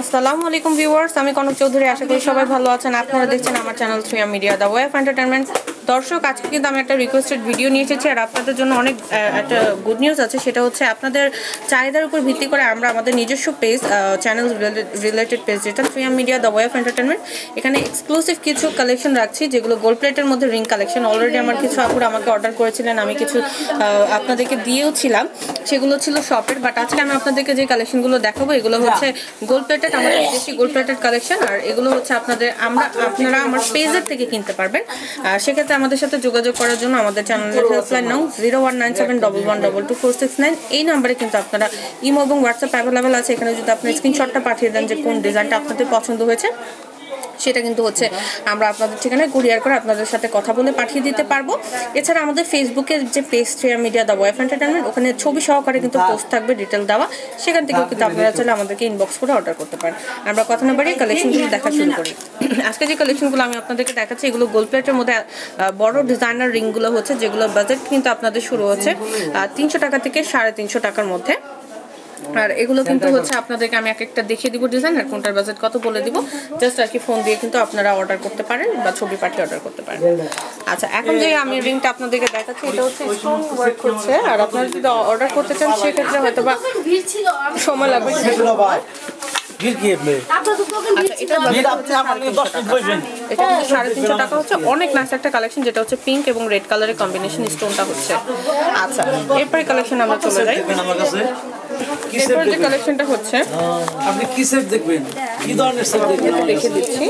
আসসালামু আলাইকুম ভিউয়ার্স, আমি কনক চৌধুরী, আশা করি সবাই ভালো আছেন। আপনারা দেখছেন আমার channel three media, the web entertainment দর্শক, আজকে কিন্তু আমি একটা রিকোয়েস্টেড ভিডিও নিয়ে এসেছি, আর আপনাদের জন্য অনেক একটা গুড নিউজ আছে, সেটা হচ্ছে আপনাদের চাহিদার উপর ভিত্তি করে আমরা আমাদের নিজস্ব পেজ চ্যানেল রিলেটেড পেজ যেটা three media, the web entertainment এখানে এক্সক্লুসিভ কিছু কালেকশন রাখছি, যেগুলো গোল্ড প্লেটের মধ্যে রিং কালেকশন অলরেডি আমার কিছু আপুর আমাকে অর্ডার করেছিলেন, আমি কিছু আপনাদেরকে দিয়েও ছিলাম সেগুলো ছিল শপের বাট আজকে আমি আপনাদেরকে যে কালেকশনগুলো দেখাবো, এগুলো হচ্ছে গোল্ড প্লেটেড আমাদের দেশি গোল্ড প্লেটেড কালেকশন আর এগুলো হচ্ছে আপনাদের আমরা আপনারা আমার পেজের থেকে কিনতে পারবেন। আর সেক্ষেত্রে আমাদের সাথে যোগাযোগ করার জন্য আমাদের চ্যানেলের helpline now zero one nine seven double one double two four six nine এই নাম্বারে কিন্তু আপনারা ইমো এবং হোয়াটসঅ্যাপ অ্যাভেলেবেল আছে। এখানে যদি আপনার স্ক্রিনশটটা পাঠিয়ে দেন যে কোন ডিজাইনটা আপনাদের পছন্দ হয়েছে সেটা কিন্তু হচ্ছে আমরা আপনাদের ঠিকানায় কুরিয়ার করে আপনাদের সাথে কথা বলে পাঠিয়ে দিতে পারব। এছাড়া আমাদের ফেসবুকের যে page three media the web entertainment ওখানে ছবি সহকারে কিন্তু পোস্ট থাকবে ডিটেল দেওয়া। সেখান থেকেও কিন্তু আপনারা চলে আমাদেরকে ইনবক্স করে অর্ডার করতে পারেন। আমরা কথা না বাড়িয়ে কালেকশনগুলো দেখা শুরু করি। আজকে যে কালেকশনগুলো আমি আপনাদেরকে দেখাচ্ছি, এগুলো গোল্ড প্লেটের মধ্যে বড় ডিজাইনার রিংগুলো হচ্ছে যেগুলো বাজেট কিন্তু আপনাদের শুরু হচ্ছে তিনশো টাকা থেকে সাড়ে তিনশো টাকার মধ্যে। আর এগুলো কিন্তু হচ্ছে আপনাদেরকে আমি এক একটা দেখিয়ে দিব ডিজাইন আর কোনটার বাজেট কত বলে দিব। জাস্ট আর কি ফোন দিয়ে কিন্তু আপনারা অর্ডার করতে পারেন বা ছবি পাঠিয়ে অর্ডার করতে পারেন। আচ্ছা এখন যে আমি রিংটা আপনাদেরকে দেখাচ্ছি এটা হচ্ছে স্টোন ওয়ার্ক হচ্ছে আর আপনারা যদি অর্ডার করতে চান সেক্ষেত্রে হয়তো বা ভিড় ছিল আমি সময় লাগবে। অনেক নাইস একটা কালেকশন যেটা হচ্ছে পিঙ্ক এবং রেড কালারের কম্বিনেশন স্টোনটা হচ্ছে। আচ্ছা এরপরে কালেকশন আমরা চলে যাই। এরপরে যে কালেকশনটা হচ্ছে। আপনি কি সেট দেখবেন? কি ধরনের সেট দেখবেন? কাছে দিচ্ছি।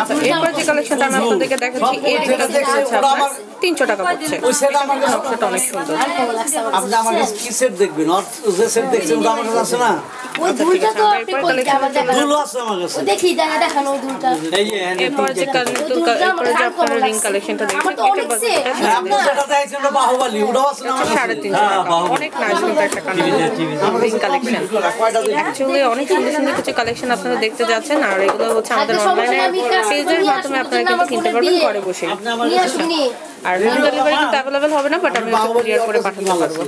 আচ্ছা এরপর যে কালেকশনটা আমি আপনাদেরকে দেখাচ্ছি এই রিংটা হচ্ছে আপনার। তিনশো টাকা পড়ছে। ওই সেট আমার কাছে অনেক সুন্দর। আপনি আমার কাছে কি সেট দেখবেন? আর যে সেট দেখছেন ওটা আমার কাছে আছে না? অনেক সুন্দর সুন্দর কিছু কালেকশন আপনারা দেখতে যাচ্ছেন আর এগুলো হচ্ছে আমাদের অনলাইনে পেজের মাধ্যমে আপনারা কিন্তু কিনতে পারবেন ঘরে বসে। নিয়ে আর হোম ডেলিভারি কিন্তু অ্যাভেলেবেল হবে না বাট আমি কুরিয়ার করে পাঠাতে পারব।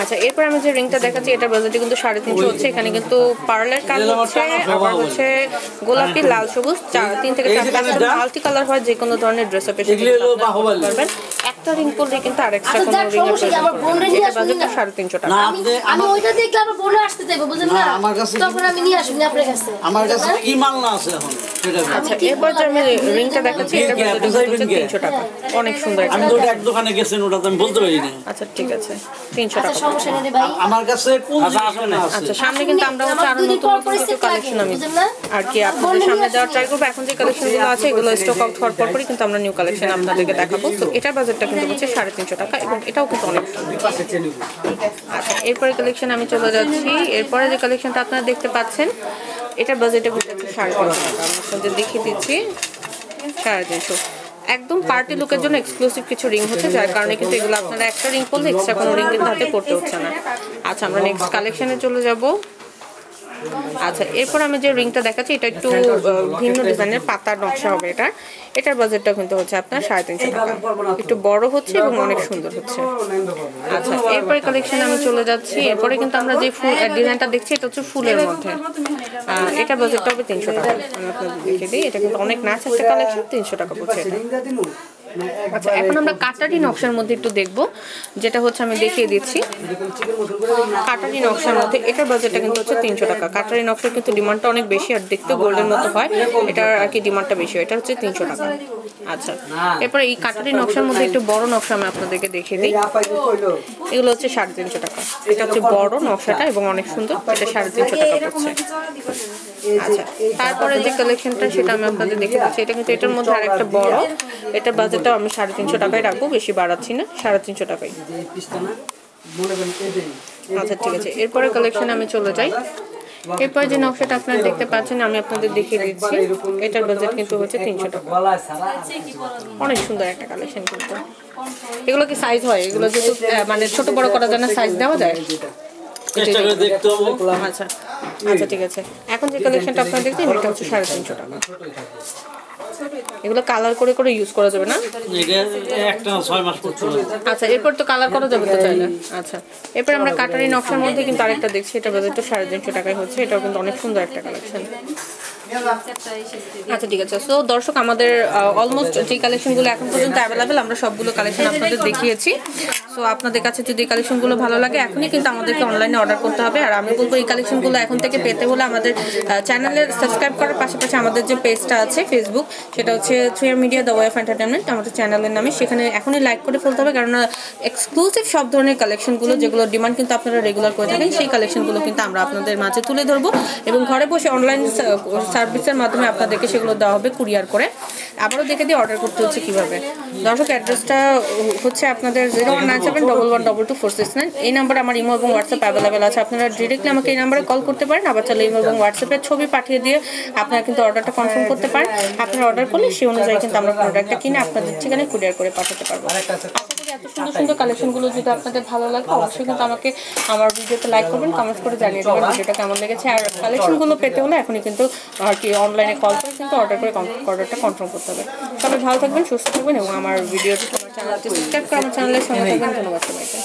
আচ্ছা এরপর আমি যে রিংটা দেখাচ্ছি এটা বাজেটে কিন্তু সাড়ে তিনশো হচ্ছে এখানে কিন্তু পার্লের কাজ হচ্ছে আবার হচ্ছে গোলাপি লাল সবুজ চার তিন থেকে চার চারটা মাল্টি কালার হয় যে কোনো ধরনের ড্রেস আপে এগুলি হলো বাহুবলী। পারবেন। একটা রিং করলে কিন্তু আর এক্সট্রা আচ্ছা, কোনো রিং এটার না। সাড়ে তিনশো টাকা। আমি আমি ওইটা দেখলে আমার বোনে আসতে চাইব বুঝলেন না আমার কাছে- তখন আমি নিয়ে আসুন আপনার কাছে আমার কাছে কি মাল না আছে এখন। আচ্ছা এরপর যে আমি রিংটা দেখাচ্ছি হচ্ছে তিনশো টাকা। অনেক সুন্দর আমি তো এক দোকানে গেছেন ওটা তো আমি বলতে পারি না। আচ্ছা ঠিক আছে। তিনশো আচ্ছা টাকা। সমস্যা নেই রে ভাই। আমার কাছে কোন জিনিসটা না। আছে আচ্ছা সামনে কিন্তু আমরা হচ্ছে আরও নতুন নতুন কিছু কালেকশন আমি আর কি আপনাদের সামনে ট্রাই করব। এখন যে কালেকশনগুলো আছে এগুলো স্টক আউট হওয়ার পর পরই কিন্তু আমরা নিউ কালেকশন আপনাদেরকে দেখাবো। তো এটার বাজেটটা কিন্তু হচ্ছে সাড়ে তিনশো টাকা এবং এটাও কিন্তু অনেক সুন্দর। আচ্ছা এরপরে কালেকশন আমি চলে যাচ্ছি। এরপরে যে কালেকশনটা আপনারা দেখতে পাচ্ছেন এটার বাজেটে হচ্ছে সাড়ে তিনশো টাকা। আপনাদের দেখিয়ে দিচ্ছি। সাড়ে তিনশো একদম পার্টি লুকের জন্য এক্সক্লুসিভ কিছু রিং হচ্ছে, যার কারণে কিন্তু এগুলো আপনারা একটা রিং করলে এক্সট্রা কোনো রিং কিন্তু হাতে পড়তে হচ্ছে না। আচ্ছা আমরা নেক্সট কালেকশনে চলে যাব। আচ্ছা এরপর আমি যে রিংটা দেখাচ্ছি, এটা একটু ভিন্ন ডিজাইনের পাতার নকশা হবে এটা। এটার বাজেটটা কিন্তু হচ্ছে আপনার সাড়ে তিনশো টাকা। একটু বড় হচ্ছে এবং অনেক সুন্দর হচ্ছে। আচ্ছা এরপরে কালেকশন আমি চলে যাচ্ছি। এরপরে কিন্তু আমরা যে ফুল ডিজাইনটা দেখছি, এটা হচ্ছে ফুলের মধ্যে। এটা বাজেটটা হবে তিনশো টাকা। আমি আপনাদের দেখে দিই, এটা কিন্তু অনেক নাচ একটা কালেকশন তিনশো টাকা পড়ছে আচ্ছা এখন আমরা কাটারি নকশার মধ্যে একটু দেখব। যেটা হচ্ছে আমি দেখিয়ে দিচ্ছি। কাটারি নকশার মধ্যে এটার বাজেটটা কিন্তু হচ্ছে তিনশো টাকা। কাটারি নকশার কিন্তু ডিমান্ডটা অনেক বেশি আর দেখতে গোল্ডের মতো হয়। এটার আর কি ডিমান্ডটা বেশি হয়, এটা হচ্ছে তিনশো টাকা। আচ্ছা। এরপরে এই কাটারি নকশার মধ্যে একটু বড় নকশা আমি আপনাদেরকে দেখিয়ে দিই। এগুলো হচ্ছে সাড়ে তিনশো টাকা। এটা হচ্ছে বড় নকশাটা এবং অনেক সুন্দর। এটা সাড়ে তিনশো টাকা পড়ছে। আচ্ছা। তারপরে যে কালেকশনটা সেটা আমি আপনাদের দেখে দিচ্ছি। এটা কিন্তু এটার মধ্যে আরেকটা বড়। এটা বাজেটটাও আমি সাড়ে তিনশো টাকায় রাখব বেশি বাড়াচ্ছি না। সাড়ে তিনশো টাকায়। আচ্ছা ঠিক আছে। এরপরে কালেকশনে আমি চলে যাই। এরপর যে নকশাটা আপনারা দেখতে পাচ্ছেন আমি আপনাদের দেখিয়ে দিচ্ছি। এটার বাজেট কিন্তু হচ্ছে তিনশো টাকা। অনেক সুন্দর একটা কালেকশন কিন্তু। এগুলো কি সাইজ হয়? এগুলো যেহেতু মানে ছোট বড় করার জন্য সাইজ দেওয়া যায়? আচ্ছা আচ্ছা ঠিক আছে। এখন যে কালেকশনটা আপনারা দেখছেন এটা হচ্ছে সাড়ে তিনশো টাকা। এগুলো কালার করে করে ইউজ করা যাবে না? একটা মাস আচ্ছা এরপর তো কালার করা যাবে তো চাইলে আচ্ছা এরপর আমরা কাটারি নকশার মধ্যে কিন্তু আরেকটা দেখছি এটা বাজেটটা তো সাড়ে তিনশো টাকায় হচ্ছে এটাও কিন্তু অনেক সুন্দর একটা কালেকশন আচ্ছা ঠিক আছে। সো দর্শক, আমাদের অলমোস্ট যে কালেকশনগুলো এখন পর্যন্ত অ্যাভেলেবেল আমরা সবগুলো কালেকশন আপনাদের দেখিয়েছি। সো আপনাদের কাছে যদি কালেকশনগুলো ভালো লাগে, এখনই কিন্তু আমাদেরকে অনলাইনে অর্ডার করতে হবে। আর আমি বলব, এই কালেকশনগুলো এখন থেকে পেতে হলে আমাদের চ্যানেলের সাবস্ক্রাইব করার পাশাপাশি আমাদের যে পেজটা আছে ফেসবুক সেটা হচ্ছে three media the web entertainment আমাদের চ্যানেলের নামে। সেখানে এখনই লাইক করে ফেলতে হবে কারণ এক্সক্লুসিভ সব ধরনের কালেকশনগুলো যেগুলো ডিমান্ড কিন্তু আপনারা রেগুলার করে থাকেন, সেই কালেকশনগুলো কিন্তু আমরা আপনাদের মাঝে তুলে ধরবো। এবং ঘরে বসে অনলাইন সার্ভিসের মাধ্যমে আপনাদেরকে সেগুলো দেওয়া হবে কুরিয়ার করে। আবারও দেখে দিয়ে অর্ডার করতে হচ্ছে কীভাবে। দর্শক অ্যাড্রেসটা হচ্ছে আপনাদের zero one nine seven double one double two four six nine. এই নাম্বারে আমার ইমো এবং হোয়াটসঅ্যাপ অ্যাভেলেবেল আছে। আপনারা ডিরেক্টলি আমাকে এই নাম্বারে কল করতে পারেন। আবার চাইলে ইমো এবং হোয়াটসঅ্যাপে ছবি পাঠিয়ে দিয়ে আপনারা কিন্তু অর্ডারটা কনফার্ম করতে পারেন। আপনারা অর্ডার করলে সেই অনুযায়ী কিন্তু আমরা প্রোডাক্টটা কিনে আপনাদের ঠিকানায় কুরিয়ার করে পাঠাতে পারব। এত সুন্দর সুন্দর কালেকশনগুলো যদি আপনাদের ভালো লাগে, অবশ্যই কিন্তু আমাকে আমার ভিডিওতে লাইক করবেন কমেন্ট করে জানিয়ে দেবেন ভিডিওটা কেমন লেগেছে। আর কালেকশনগুলো পেতে হলে এখনই কিন্তু আর কি অনলাইনে কল করে কিন্তু অর্ডার করে অর্ডারটা কনফার্ম করতে হবে। সবাই ভালো থাকবেন, সুস্থ থাকবেন এবং আমার ভিডিওটি আমার চ্যানেলটি সাবস্ক্রাইব করে আমার চ্যানেলের সঙ্গে থাকবেন। ধন্যবাদ সবাইকে।